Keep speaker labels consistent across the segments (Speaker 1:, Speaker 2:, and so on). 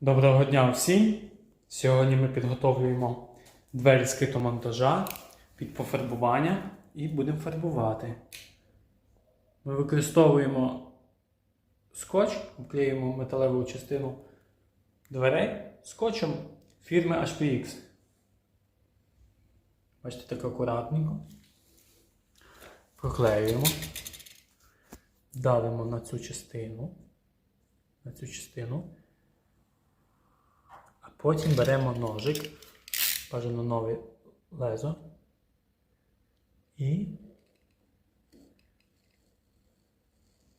Speaker 1: Доброго дня всім! Сьогодні ми підготовлюємо двері скритомонтажа під пофарбування і будемо фарбувати. Ми використовуємо скотч, вклеюємо металеву частину дверей скотчем фірми HPX. Бачите, так акуратненько. Проклеюємо. Давимо на цю частину. На цю частину. Потім беремо ножик, бажано нове лезо. І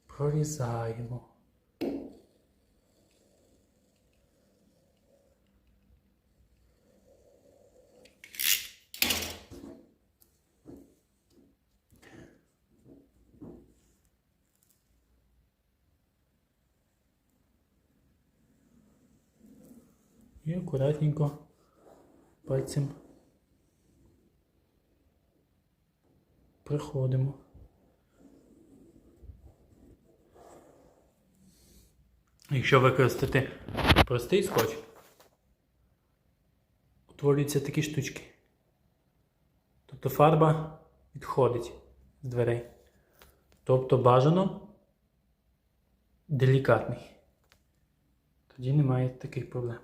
Speaker 1: прорізаємо. І акуратненько пальцем приходимо. Якщо використати простий скотч, утворюються такі штучки. Тобто фарба відходить з дверей. Тобто бажано делікатний. Тоді немає таких проблем.